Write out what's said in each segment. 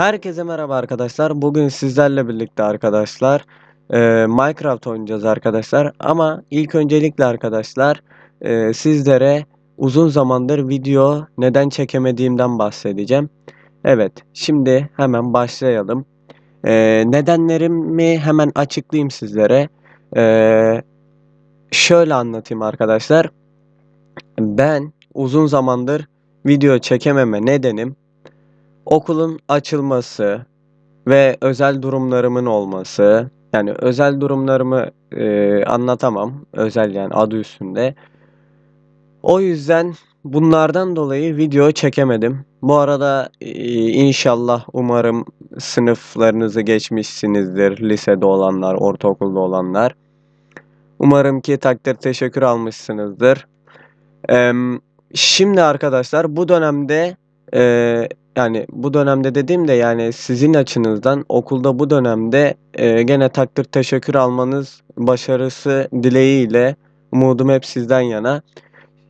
Herkese merhaba arkadaşlar. Bugün sizlerle birlikte arkadaşlar e, Minecraft oynayacağız arkadaşlar. Ama ilk öncelikle arkadaşlar e, sizlere uzun zamandır video neden çekemediğimden bahsedeceğim. Evet, şimdi hemen başlayalım. E, nedenlerimi hemen açıklayayım sizlere. E, şöyle anlatayım arkadaşlar. Ben uzun zamandır video çekememe nedenim okulun açılması ve özel durumlarımın olması. Yani özel durumlarımı e, anlatamam. Özel yani adı üstünde. O yüzden bunlardan dolayı video çekemedim. Bu arada e, inşallah umarım sınıflarınızı geçmişsinizdir. Lisede olanlar, ortaokulda olanlar. Umarım ki takdir teşekkür almışsınızdır. Em, şimdi arkadaşlar bu dönemde e, yani bu dönemde dediğimde yani sizin açınızdan okulda bu dönemde e, gene takdir teşekkür almanız başarısı dileğiyle umudum hep sizden yana.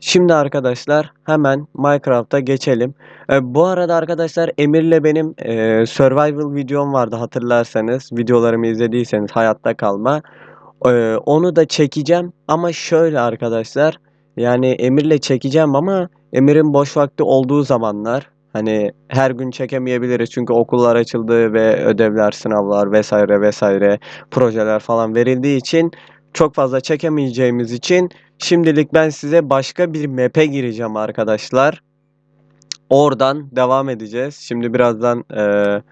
Şimdi arkadaşlar hemen Minecraft'a geçelim. E, bu arada arkadaşlar Emir'le benim e, survival videom vardı hatırlarsanız. Videolarımı izlediyseniz hayatta kalma. E, onu da çekeceğim ama şöyle arkadaşlar. Yani Emir'le çekeceğim ama Emir'in boş vakti olduğu zamanlar hani her gün çekemeyebiliriz çünkü okullar açıldı ve ödevler, sınavlar vesaire vesaire projeler falan verildiği için çok fazla çekemeyeceğimiz için şimdilik ben size başka bir map'e gireceğim arkadaşlar. Oradan devam edeceğiz. Şimdi birazdan eee,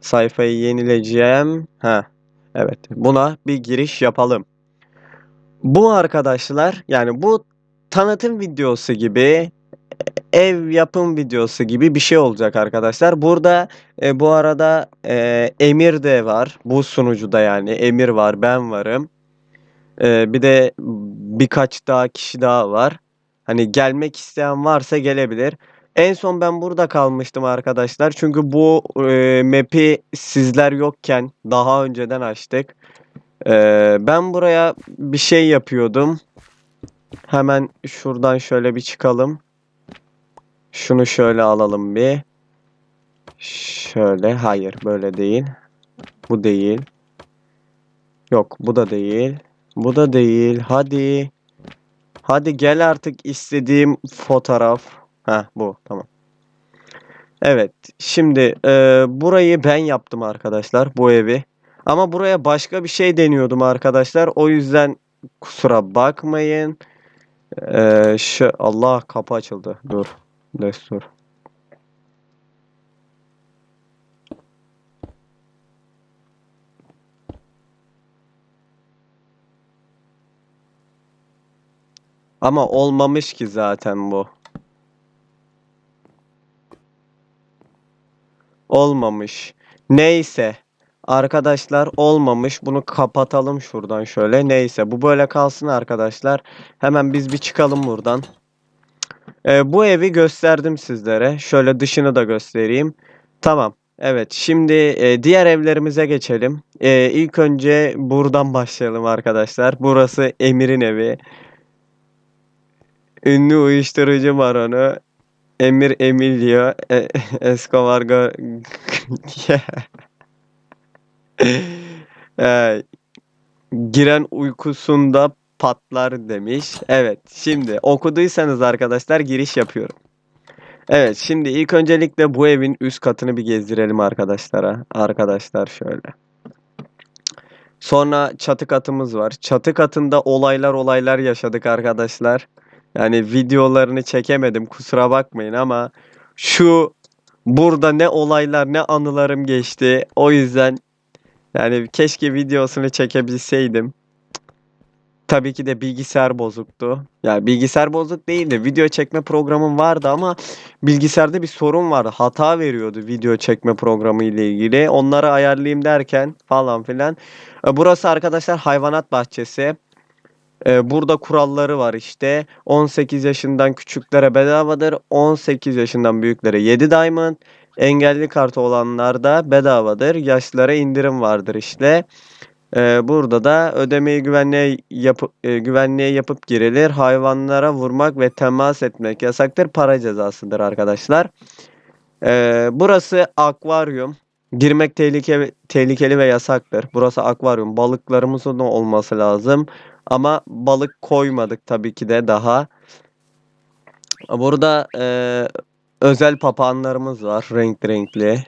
sayfayı yenileyeceğim. Ha, evet. Buna bir giriş yapalım. Bu arkadaşlar yani bu tanıtım videosu gibi ev yapım videosu gibi bir şey olacak arkadaşlar. Burada e, bu arada e, Emir de var. Bu sunucuda yani Emir var, ben varım. E, bir de birkaç daha kişi daha var. Hani gelmek isteyen varsa gelebilir. En son ben burada kalmıştım arkadaşlar. Çünkü bu e, map'i sizler yokken daha önceden açtık. E, ben buraya bir şey yapıyordum. Hemen şuradan şöyle bir çıkalım. Şunu şöyle alalım bir. Şöyle. Hayır böyle değil. Bu değil. Yok bu da değil. Bu da değil. Hadi. Hadi gel artık istediğim fotoğraf. Ha bu tamam. Evet. Şimdi e, burayı ben yaptım arkadaşlar. Bu evi. Ama buraya başka bir şey deniyordum arkadaşlar. O yüzden kusura bakmayın. E, şu Allah kapı açıldı. Dur. Destur. Ama olmamış ki zaten bu. Olmamış. Neyse. Arkadaşlar olmamış. Bunu kapatalım şuradan şöyle. Neyse bu böyle kalsın arkadaşlar. Hemen biz bir çıkalım buradan. Ee, bu evi gösterdim sizlere. Şöyle dışını da göstereyim. Tamam. Evet. Şimdi e, diğer evlerimize geçelim. E, ilk önce buradan başlayalım arkadaşlar. Burası Emir'in evi. Ünlü uyuşturucu baronu Emir Emilio e, Escobar Ee, giren uykusunda patlar demiş. Evet, şimdi okuduysanız arkadaşlar giriş yapıyorum. Evet, şimdi ilk öncelikle bu evin üst katını bir gezdirelim arkadaşlara. Arkadaşlar şöyle. Sonra çatı katımız var. Çatı katında olaylar olaylar yaşadık arkadaşlar. Yani videolarını çekemedim kusura bakmayın ama şu burada ne olaylar ne anılarım geçti. O yüzden yani keşke videosunu çekebilseydim. Tabii ki de bilgisayar bozuktu. Yani bilgisayar bozuk değil de video çekme programım vardı ama bilgisayarda bir sorun vardı. Hata veriyordu video çekme programı ile ilgili. Onları ayarlayayım derken falan filan. E, Burası arkadaşlar hayvanat bahçesi. E, Burada kuralları var işte. 18 yaşından küçüklere bedavadır. 18 yaşından büyüklere 7 diamond. Engelli kartı olanlarda bedavadır. Yaşlılara indirim vardır işte. Ee, burada da ödemeyi güvenliğe yapıp e, güvenliğe yapıp girilir. Hayvanlara vurmak ve temas etmek yasaktır. Para cezasıdır arkadaşlar. Ee, burası akvaryum. Girmek tehlike, tehlikeli ve yasaktır. Burası akvaryum. Balıklarımızın olması lazım. Ama balık koymadık tabii ki de daha. Burada eee, özel papağanlarımız var. Renkli renkli.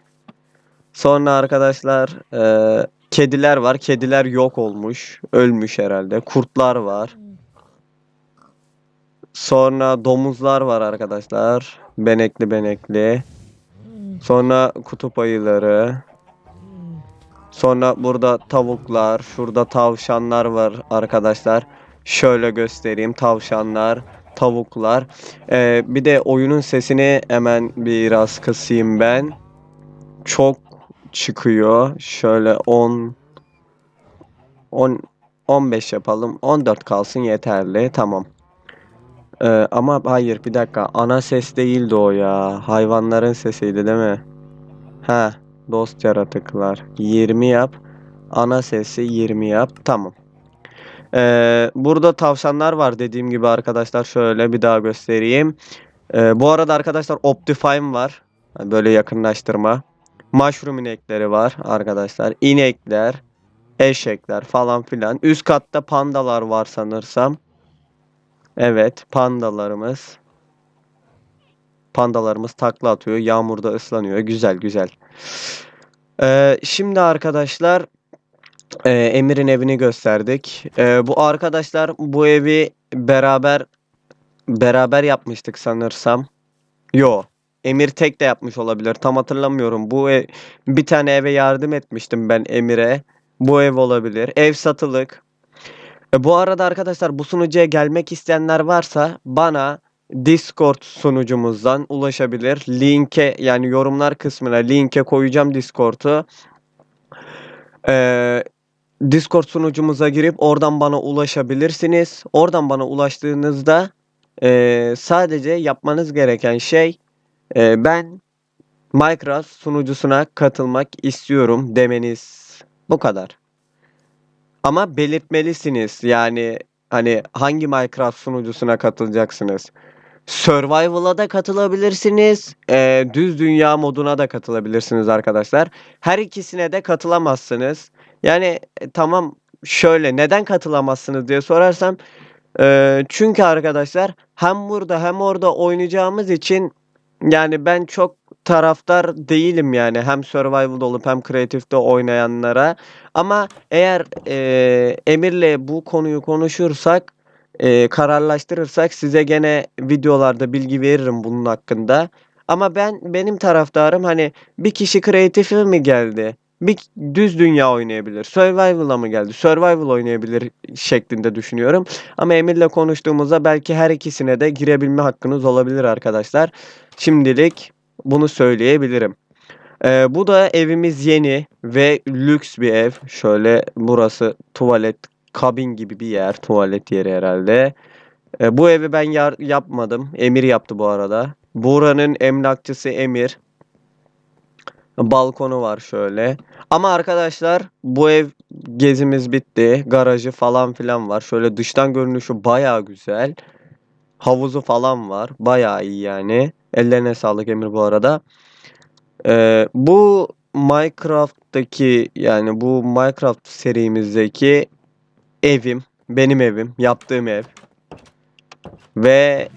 Sonra arkadaşlar eee, kediler var. Kediler yok olmuş. Ölmüş herhalde. Kurtlar var. Sonra domuzlar var arkadaşlar. Benekli benekli. Sonra kutup ayıları. Sonra burada tavuklar, şurada tavşanlar var arkadaşlar. Şöyle göstereyim tavşanlar, tavuklar. Ee, bir de oyunun sesini hemen biraz kısayım ben. Çok çıkıyor. Şöyle 10 10 15 yapalım. 14 kalsın yeterli. Tamam. Ee, ama hayır bir dakika. Ana ses değildi o ya. Hayvanların sesiydi değil mi? Ha, dost yaratıklar. 20 yap. Ana sesi 20 yap. Tamam. Ee, burada tavşanlar var dediğim gibi arkadaşlar. Şöyle bir daha göstereyim. Ee, bu arada arkadaşlar Optifine var. Böyle yakınlaştırma. Mushroom inekleri var arkadaşlar. İnekler, eşekler falan filan. Üst katta pandalar var sanırsam. Evet, pandalarımız. Pandalarımız takla atıyor, yağmurda ıslanıyor. Güzel, güzel. Ee, şimdi arkadaşlar e, Emir'in evini gösterdik. Ee, bu arkadaşlar bu evi beraber beraber yapmıştık sanırsam. Yo. Emir tek de yapmış olabilir. Tam hatırlamıyorum. Bu ev, bir tane eve yardım etmiştim ben Emir'e. Bu ev olabilir. Ev satılık. E, bu arada arkadaşlar bu sunucuya gelmek isteyenler varsa bana Discord sunucumuzdan ulaşabilir. Linke yani yorumlar kısmına linke koyacağım Discord'u. Ee, Discord sunucumuza girip oradan bana ulaşabilirsiniz. Oradan bana ulaştığınızda ee, sadece yapmanız gereken şey ee, ben Minecraft sunucusuna katılmak istiyorum demeniz. Bu kadar. Ama belirtmelisiniz. Yani hani hangi Minecraft sunucusuna katılacaksınız? Survival'a da katılabilirsiniz. eee, düz dünya moduna da katılabilirsiniz arkadaşlar. Her ikisine de katılamazsınız. Yani e, tamam şöyle neden katılamazsınız diye sorarsam eee, çünkü arkadaşlar hem burada hem orada oynayacağımız için yani ben çok taraftar değilim yani hem survival'da olup hem kreatifte oynayanlara. Ama eğer eee, Emir'le bu konuyu konuşursak, eee, kararlaştırırsak size gene videolarda bilgi veririm bunun hakkında. Ama ben benim taraftarım hani bir kişi kreatife mi geldi? Bir düz dünya oynayabilir. Survival'a mı geldi? Survival oynayabilir şeklinde düşünüyorum. Ama Emir'le konuştuğumuzda belki her ikisine de girebilme hakkınız olabilir arkadaşlar. Şimdilik bunu söyleyebilirim. Ee, bu da evimiz yeni ve lüks bir ev. Şöyle burası tuvalet, kabin gibi bir yer. Tuvalet yeri herhalde. Ee, bu evi ben yar- yapmadım. Emir yaptı bu arada. Buranın emlakçısı Emir. Balkonu var şöyle. Ama arkadaşlar bu ev gezimiz bitti. Garajı falan filan var. Şöyle dıştan görünüşü baya güzel. Havuzu falan var. Baya iyi yani. Ellerine sağlık Emir bu arada. Ee, bu Minecraft'taki yani bu Minecraft serimizdeki evim, benim evim, yaptığım ev. Ve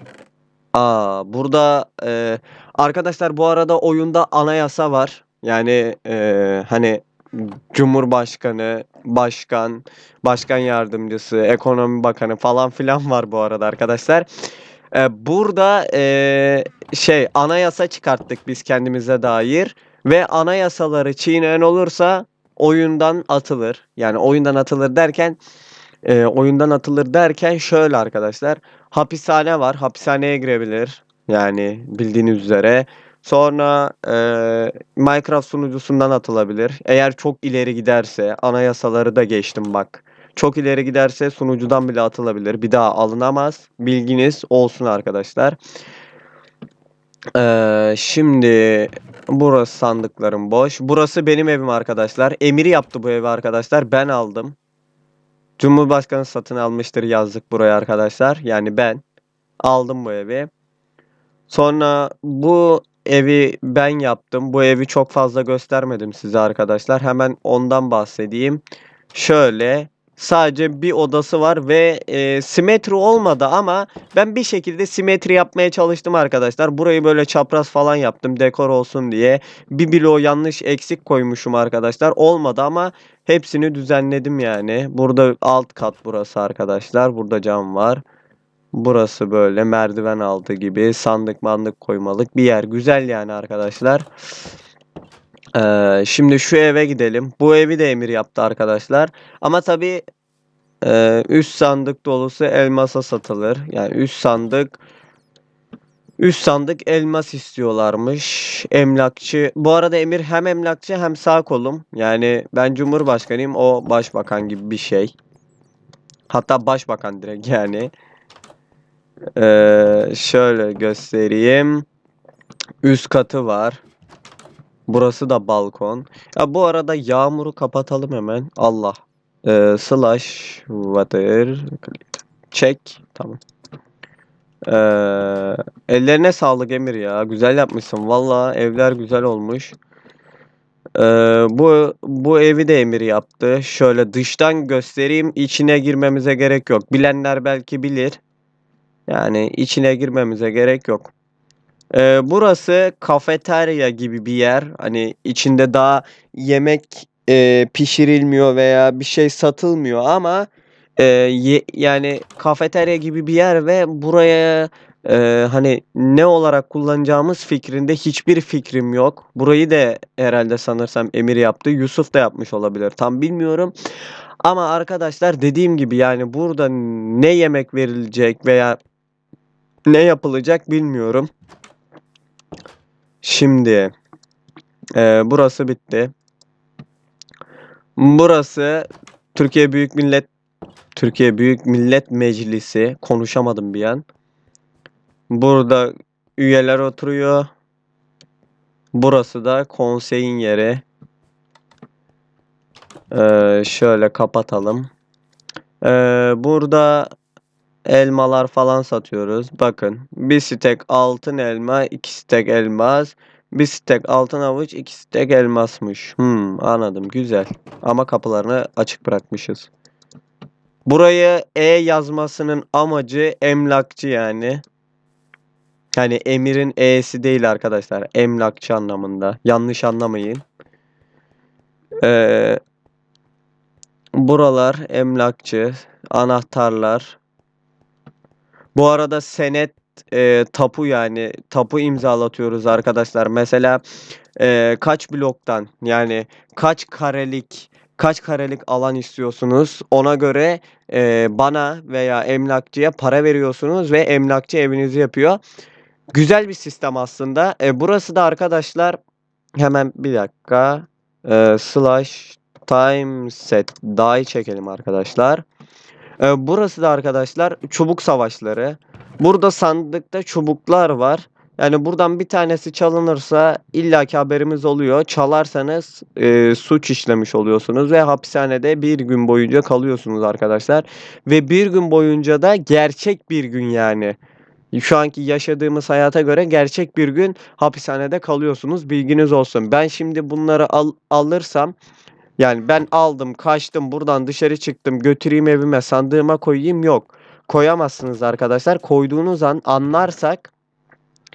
aa burada e, arkadaşlar bu arada oyunda anayasa var. Yani e, hani Cumhurbaşkanı, başkan, başkan yardımcısı, ekonomi bakanı falan filan var bu arada arkadaşlar. E, burada e, şey anayasa çıkarttık biz kendimize dair ve anayasaları çiğneyen olursa oyundan atılır. Yani oyundan atılır derken e, oyundan atılır derken şöyle arkadaşlar. Hapishane var. Hapishaneye girebilir. Yani bildiğiniz üzere. Sonra e, Minecraft sunucusundan atılabilir. Eğer çok ileri giderse anayasaları da geçtim bak. Çok ileri giderse sunucudan bile atılabilir. Bir daha alınamaz. Bilginiz olsun arkadaşlar. Ee, şimdi burası sandıklarım boş. Burası benim evim arkadaşlar. Emir yaptı bu evi arkadaşlar. Ben aldım. Cumhurbaşkanı satın almıştır yazdık buraya arkadaşlar. Yani ben aldım bu evi. Sonra bu evi ben yaptım. Bu evi çok fazla göstermedim size arkadaşlar. Hemen ondan bahsedeyim. Şöyle sadece bir odası var ve e, simetri olmadı ama ben bir şekilde simetri yapmaya çalıştım arkadaşlar. Burayı böyle çapraz falan yaptım dekor olsun diye. Bir bloğu yanlış eksik koymuşum arkadaşlar. Olmadı ama hepsini düzenledim yani. Burada alt kat burası arkadaşlar. Burada cam var. Burası böyle merdiven altı gibi sandık mandık koymalık bir yer. Güzel yani arkadaşlar. Ee, şimdi şu eve gidelim. Bu evi de Emir yaptı arkadaşlar. Ama tabii e, üst sandık dolusu elmasa satılır. Yani üst sandık üst sandık elmas istiyorlarmış. Emlakçı. Bu arada Emir hem emlakçı hem sağ kolum. Yani ben cumhurbaşkanıyım. O başbakan gibi bir şey. Hatta başbakan direkt yani. Ee, şöyle göstereyim. Üst katı var. Burası da balkon. Ya bu arada yağmuru kapatalım hemen. Allah. Ee, slash water check. Tamam. Ee, ellerine sağlık Emir ya. Güzel yapmışsın. Valla evler güzel olmuş. Ee, bu bu evi de Emir yaptı. Şöyle dıştan göstereyim. İçine girmemize gerek yok. Bilenler belki bilir. Yani içine girmemize gerek yok. Ee, burası kafeterya gibi bir yer. Hani içinde daha yemek e, pişirilmiyor veya bir şey satılmıyor ama e, ye- yani kafeterya gibi bir yer ve buraya e, hani ne olarak kullanacağımız fikrinde hiçbir fikrim yok. Burayı da herhalde sanırsam Emir yaptı. Yusuf da yapmış olabilir. Tam bilmiyorum. Ama arkadaşlar dediğim gibi yani burada ne yemek verilecek veya ne yapılacak bilmiyorum. Şimdi e, burası bitti. Burası Türkiye Büyük Millet Türkiye Büyük Millet Meclisi. Konuşamadım bir an. Burada üyeler oturuyor. Burası da konseyin yeri. Ee, şöyle kapatalım. Ee, burada elmalar falan satıyoruz. Bakın bir stek altın elma, iki stek elmas, bir stek altın avuç, iki stek elmasmış. Hmm, anladım güzel. Ama kapılarını açık bırakmışız. Burayı E yazmasının amacı emlakçı yani. Yani emirin E'si değil arkadaşlar. Emlakçı anlamında. Yanlış anlamayın. Ee, buralar emlakçı. Anahtarlar. Bu arada senet e, tapu yani tapu imzalatıyoruz arkadaşlar. Mesela e, kaç bloktan yani kaç karelik kaç karelik alan istiyorsunuz ona göre e, bana veya emlakçıya para veriyorsunuz ve emlakçı evinizi yapıyor. Güzel bir sistem aslında. E, burası da arkadaşlar hemen bir dakika e, slash time set die çekelim arkadaşlar. E, burası da arkadaşlar çubuk savaşları. Burada sandıkta çubuklar var. Yani buradan bir tanesi çalınırsa illaki haberimiz oluyor. Çalarsanız e, suç işlemiş oluyorsunuz ve hapishanede bir gün boyunca kalıyorsunuz arkadaşlar. Ve bir gün boyunca da gerçek bir gün yani. Şu anki yaşadığımız hayata göre gerçek bir gün hapishanede kalıyorsunuz. Bilginiz olsun. Ben şimdi bunları al, alırsam yani ben aldım, kaçtım, buradan dışarı çıktım, götüreyim evime, sandığıma koyayım yok. Koyamazsınız arkadaşlar. Koyduğunuz an anlarsak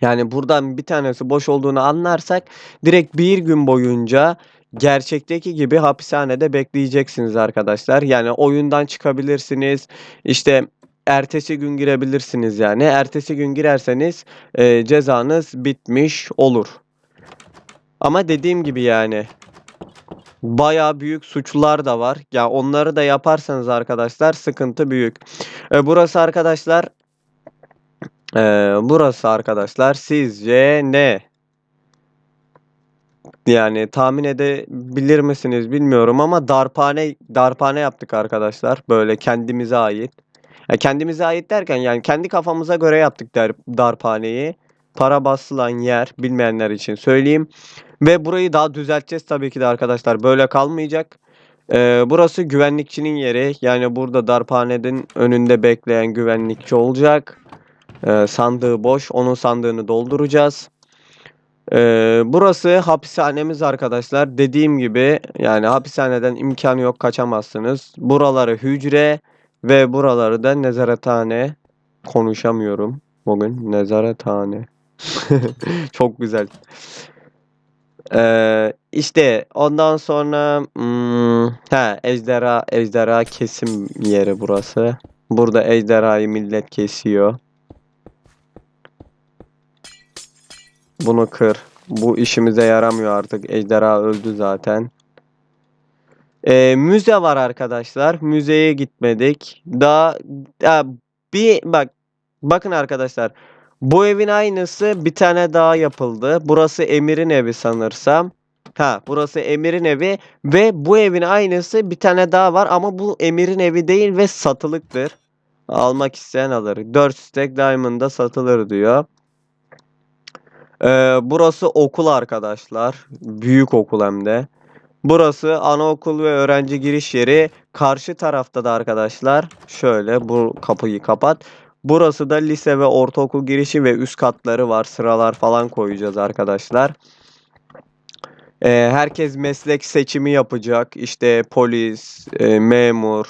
yani buradan bir tanesi boş olduğunu anlarsak direkt bir gün boyunca gerçekteki gibi hapishanede bekleyeceksiniz arkadaşlar. Yani oyundan çıkabilirsiniz. İşte ertesi gün girebilirsiniz yani. Ertesi gün girerseniz e, cezanız bitmiş olur. Ama dediğim gibi yani Bayağı büyük suçlar da var. Ya onları da yaparsanız arkadaşlar sıkıntı büyük. E, burası arkadaşlar e, burası arkadaşlar sizce ne? Yani tahmin edebilir misiniz bilmiyorum ama darphane darphane yaptık arkadaşlar. Böyle kendimize ait. Ya kendimize ait derken yani kendi kafamıza göre yaptık dar, darphaneyi. Para basılan yer bilmeyenler için söyleyeyim. Ve burayı daha düzelteceğiz tabii ki de arkadaşlar. Böyle kalmayacak. Ee, burası güvenlikçinin yeri. Yani burada darphanenin önünde bekleyen güvenlikçi olacak. Ee, sandığı boş. Onun sandığını dolduracağız. Ee, burası hapishanemiz arkadaşlar. Dediğim gibi yani hapishaneden imkanı yok kaçamazsınız. Buraları hücre ve buraları da nezarethane. Konuşamıyorum bugün. Nezarethane. Çok güzel. Ee, işte ondan sonra hmm, he, ejderha ejderha kesim yeri burası. Burada ejderhayı millet kesiyor. Bunu kır. Bu işimize yaramıyor artık. Ejderha öldü zaten. Ee, müze var arkadaşlar. Müzeye gitmedik. Daha ya bir bak bakın arkadaşlar. Bu evin aynısı bir tane daha yapıldı. Burası Emir'in evi sanırsam. Ha, burası Emir'in evi ve bu evin aynısı bir tane daha var ama bu Emir'in evi değil ve satılıktır. Almak isteyen alır. 4 stack diamond'a satılır diyor. Ee, burası okul arkadaşlar. Büyük okul hem de. Burası anaokul ve öğrenci giriş yeri. Karşı tarafta da arkadaşlar şöyle bu kapıyı kapat. Burası da lise ve ortaokul girişi ve üst katları var. Sıralar falan koyacağız arkadaşlar. Ee, herkes meslek seçimi yapacak. İşte polis, e, memur,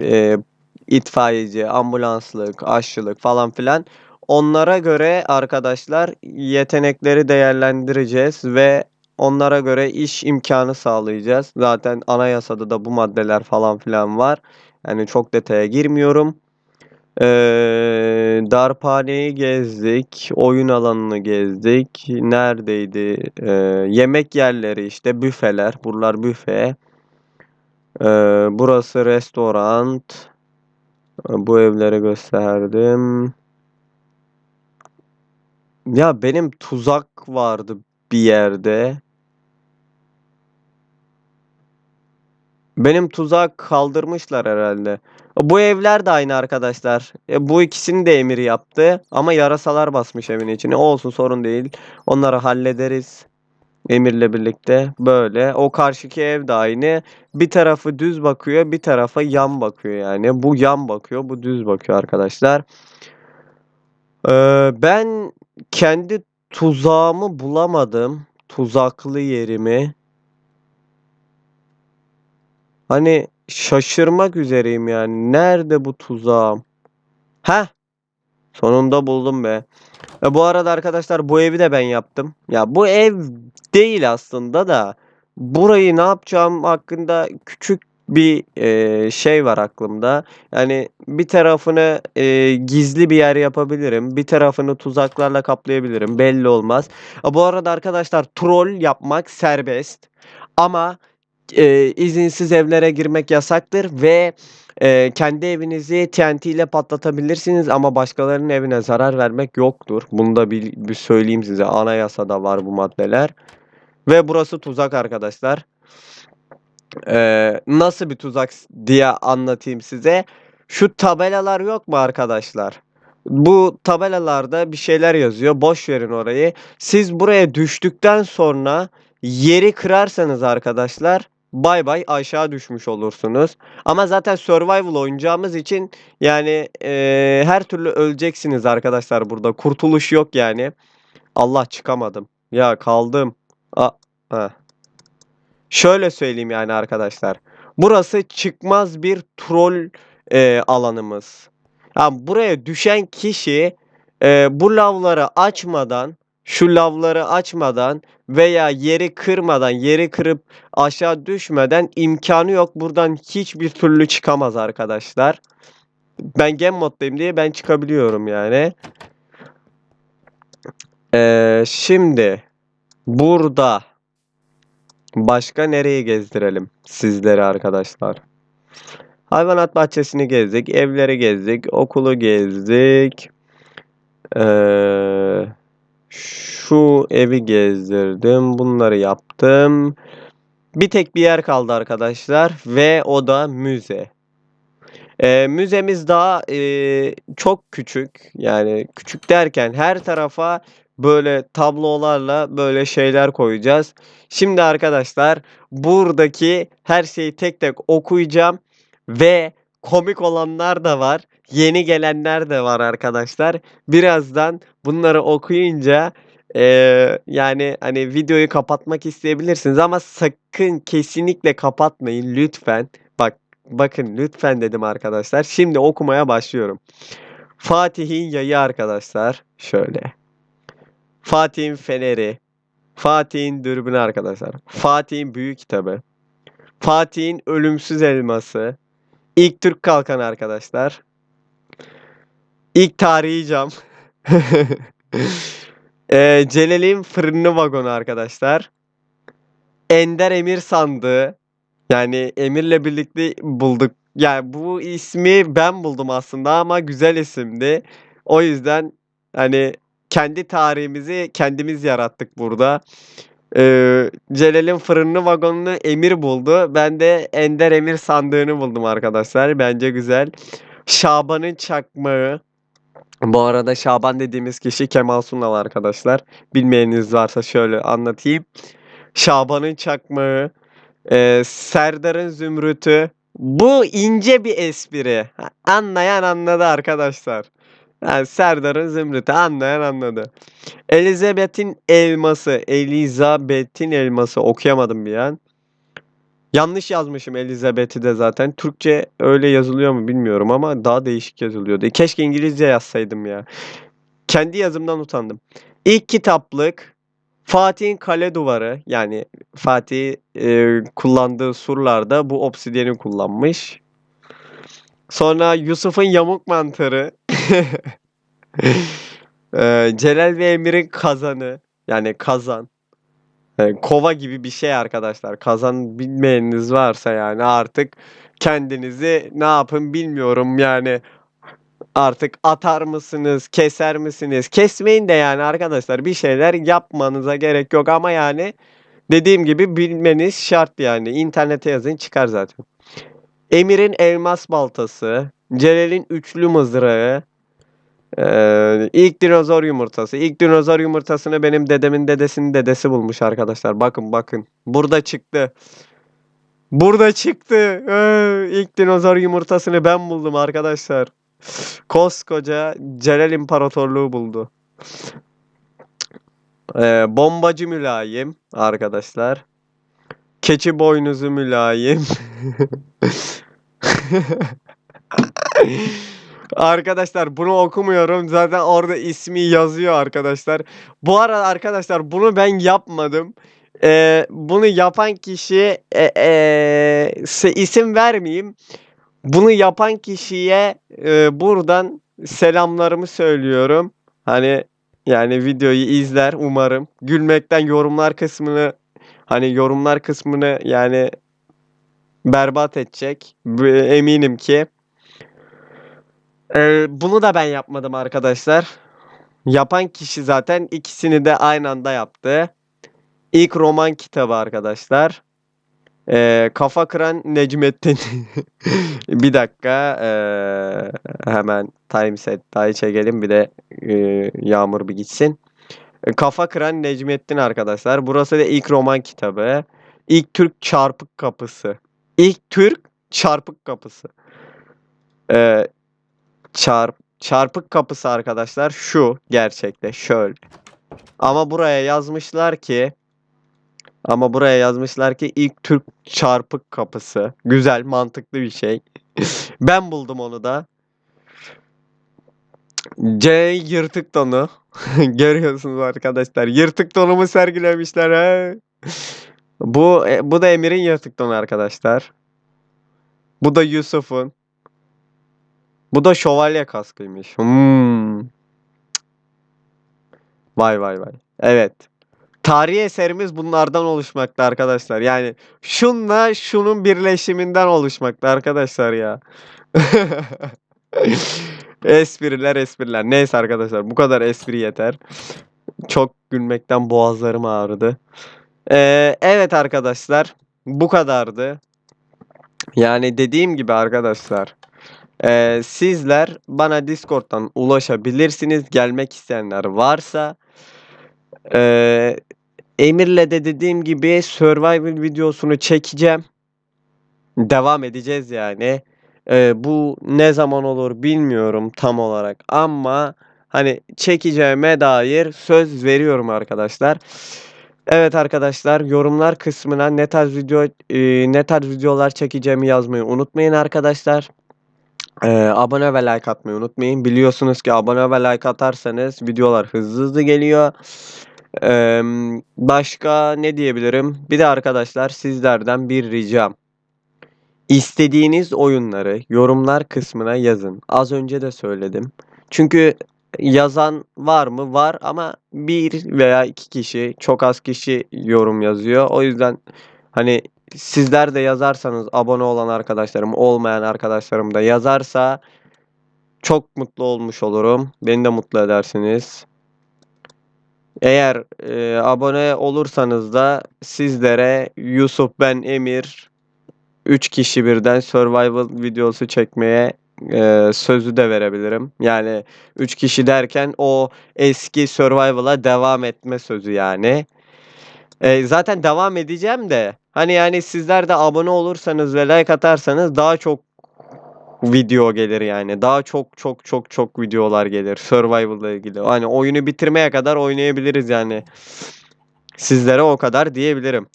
e, itfaiyeci, ambulanslık, aşçılık falan filan. Onlara göre arkadaşlar yetenekleri değerlendireceğiz ve onlara göre iş imkanı sağlayacağız. Zaten anayasada da bu maddeler falan filan var. Yani çok detaya girmiyorum. Ee, darphaneyi gezdik, oyun alanını gezdik. Neredeydi? Ee, yemek yerleri işte büfeler. Buralar büfe. Ee, burası restoran. Bu evleri gösterdim. Ya benim tuzak vardı bir yerde. Benim tuzak kaldırmışlar herhalde. Bu evler de aynı arkadaşlar. E, bu ikisini de Emir yaptı. Ama yarasalar basmış evin içine. Olsun sorun değil. Onları hallederiz. Emir'le birlikte böyle. O karşıki ev de aynı. Bir tarafı düz bakıyor, bir tarafa yan bakıyor yani. Bu yan bakıyor, bu düz bakıyor arkadaşlar. Ee, ben kendi tuzağımı bulamadım. Tuzaklı yerimi. Hani şaşırmak üzereyim yani. Nerede bu tuzağım? Heh. Sonunda buldum be. E, bu arada arkadaşlar bu evi de ben yaptım. Ya bu ev değil aslında da burayı ne yapacağım hakkında küçük bir e, şey var aklımda. Yani bir tarafını e, gizli bir yer yapabilirim. Bir tarafını tuzaklarla kaplayabilirim. Belli olmaz. E, bu arada arkadaşlar troll yapmak serbest. Ama e, izinsiz evlere girmek yasaktır ve e, kendi evinizi TNT ile patlatabilirsiniz ama başkalarının evine zarar vermek yoktur. Bunu da bir, bir söyleyeyim size. Anayasada var bu maddeler. Ve burası tuzak arkadaşlar. Ee, nasıl bir tuzak diye anlatayım size. Şu tabelalar yok mu arkadaşlar? Bu tabelalarda bir şeyler yazıyor. Boş verin orayı. Siz buraya düştükten sonra yeri kırarsanız arkadaşlar bay bay aşağı düşmüş olursunuz. Ama zaten survival oynayacağımız için yani eee, her türlü öleceksiniz arkadaşlar burada. Kurtuluş yok yani. Allah çıkamadım. Ya kaldım. A ha. Şöyle söyleyeyim yani arkadaşlar. Burası çıkmaz bir troll eee, alanımız. Ya buraya düşen kişi eee, bu lavları açmadan, şu lavları açmadan veya yeri kırmadan, yeri kırıp aşağı düşmeden imkanı yok. Buradan hiçbir türlü çıkamaz arkadaşlar. Ben game moddayım diye ben çıkabiliyorum yani. Eee, şimdi burada başka nereyi gezdirelim sizleri arkadaşlar? Hayvanat bahçesini gezdik, evleri gezdik, okulu gezdik. Eee, şu evi gezdirdim, bunları yaptım. Bir tek bir yer kaldı arkadaşlar ve o da müze. Eee, müzemiz daha eee, çok küçük. Yani küçük derken her tarafa böyle tablolarla böyle şeyler koyacağız. Şimdi arkadaşlar buradaki her şeyi tek tek okuyacağım ve komik olanlar da var. Yeni gelenler de var arkadaşlar. Birazdan bunları okuyunca Eee, yani, hani, videoyu kapatmak isteyebilirsiniz ama sakın kesinlikle kapatmayın lütfen. Bak, bakın lütfen dedim arkadaşlar. Şimdi okumaya başlıyorum. Fatih'in yayı arkadaşlar şöyle. Fatih'in feneri. Fatih'in dürbünü arkadaşlar. Fatih'in büyük kitabı. Fatih'in ölümsüz elması. İlk Türk kalkanı arkadaşlar. İlk tarihi cam. Eee, Celal'in fırınlı vagonu arkadaşlar. Ender Emir sandığı. Yani Emir'le birlikte bulduk. Yani bu ismi ben buldum aslında ama güzel isimdi. O yüzden, hani, kendi tarihimizi kendimiz yarattık burada. Eee, Celal'in fırınlı vagonunu Emir buldu. Ben de Ender Emir sandığını buldum arkadaşlar. Bence güzel. Şaban'ın çakmağı. Bu arada Şaban dediğimiz kişi Kemal Sunal arkadaşlar. Bilmeyeniniz varsa şöyle anlatayım. Şaban'ın çakmağı. Eee, Serdar'ın zümrütü. Bu ince bir espri. Anlayan anladı arkadaşlar. Yani Serdar'ın zümrütü anlayan anladı. Elizabeth'in elması. Elizabeth'in elması. Okuyamadım bir an. Yanlış yazmışım Elizabeth'i de zaten. Türkçe öyle yazılıyor mu bilmiyorum ama daha değişik yazılıyordu. E, Keşke İngilizce yazsaydım ya. Kendi yazımdan utandım. İlk kitaplık Fatih'in kale duvarı yani Fatih eee, kullandığı surlarda bu obsidiyeni kullanmış. Sonra Yusuf'un yamuk mantarı. Eee, Celal ve Emir'in kazanı yani kazan. Eee, kova gibi bir şey arkadaşlar. Kazan bilmeyeniniz varsa yani artık kendinizi ne yapın bilmiyorum yani. Artık atar mısınız, keser misiniz? Kesmeyin de yani arkadaşlar bir şeyler yapmanıza gerek yok ama yani dediğim gibi bilmeniz şart yani. İnternete yazın çıkar zaten. Emir'in elmas baltası, Celal'in üçlü mızrağı, eee, ilk dinozor yumurtası. İlk dinozor yumurtasını benim dedemin dedesinin dedesi bulmuş arkadaşlar. Bakın bakın. Burada çıktı. Burada çıktı. Eee, ilk dinozor yumurtasını ben buldum arkadaşlar. Koskoca Celal İmparatorluğu buldu. Eee, bombacı mülayim arkadaşlar. Keçi boynuzu mülayim. Arkadaşlar bunu okumuyorum. Zaten orada ismi yazıyor arkadaşlar. Bu arada arkadaşlar bunu ben yapmadım. Eee, bunu yapan kişi e se isim vermeyeyim. Bunu yapan kişiye, eee, buradan selamlarımı söylüyorum. Hani, yani videoyu izler umarım. Gülmekten yorumlar kısmını, hani, yorumlar kısmını yani berbat edecek. Eminim ki. Eee, bunu da ben yapmadım arkadaşlar. Yapan kişi zaten ikisini de aynı anda yaptı. İlk roman kitabı arkadaşlar. Eee, kafa kıran Necmettin. Bir dakika, eee, hemen timeset dahi çekelim bir de, eee, yağmur bir gitsin. Kafa kıran Necmettin arkadaşlar. Burası da ilk roman kitabı. İlk Türk çarpık kapısı. İlk Türk çarpık kapısı. Eee, çarp çarpık kapısı arkadaşlar şu gerçekte şöyle. Ama buraya yazmışlar ki ama buraya yazmışlar ki ilk Türk çarpık kapısı. Güzel, mantıklı bir şey. Ben buldum onu da. C yırtık donu. Görüyorsunuz arkadaşlar. Yırtık donumu sergilemişler he. Bu e, bu da Emir'in yırtık donu arkadaşlar. Bu da Yusuf'un. Bu da şövalye kaskıymış. Hmm. Vay vay vay. Evet. Tarihi eserimiz bunlardan oluşmakta arkadaşlar. Yani şunla şunun birleşiminden oluşmakta arkadaşlar ya. Espriler espriler. Neyse arkadaşlar bu kadar espri yeter. Çok gülmekten boğazlarım ağrıdı. Eee, evet arkadaşlar bu kadardı. Yani dediğim gibi arkadaşlar eee, sizler bana Discord'dan ulaşabilirsiniz. Gelmek isteyenler varsa. Eee, Emir'le de dediğim gibi survival videosunu çekeceğim. Devam edeceğiz yani. Eee, bu ne zaman olur bilmiyorum tam olarak ama hani çekeceğime dair söz veriyorum arkadaşlar. Evet arkadaşlar yorumlar kısmına ne tarz video e, ne tarz videolar çekeceğimi yazmayı unutmayın arkadaşlar. Ee, abone ve like atmayı unutmayın. Biliyorsunuz ki abone ve like atarsanız videolar hızlı hızlı geliyor. Ee, başka ne diyebilirim? Bir de arkadaşlar sizlerden bir ricam. İstediğiniz oyunları yorumlar kısmına yazın. Az önce de söyledim. Çünkü yazan var mı? Var ama bir veya iki kişi, çok az kişi yorum yazıyor. O yüzden hani sizler de yazarsanız abone olan arkadaşlarım, olmayan arkadaşlarım da yazarsa çok mutlu olmuş olurum. Beni de mutlu edersiniz. Eğer e, abone olursanız da sizlere Yusuf ben Emir 3 kişi birden survival videosu çekmeye e, sözü de verebilirim. Yani 3 kişi derken o eski survival'a devam etme sözü yani. E, zaten devam edeceğim de hani yani sizler de abone olursanız ve like atarsanız daha çok video gelir yani. Daha çok çok çok çok videolar gelir survival'la ilgili. Hani oyunu bitirmeye kadar oynayabiliriz yani. Sizlere o kadar diyebilirim.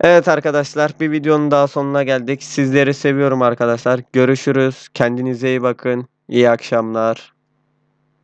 Evet arkadaşlar bir videonun daha sonuna geldik. Sizleri seviyorum arkadaşlar. Görüşürüz. Kendinize iyi bakın. İyi akşamlar.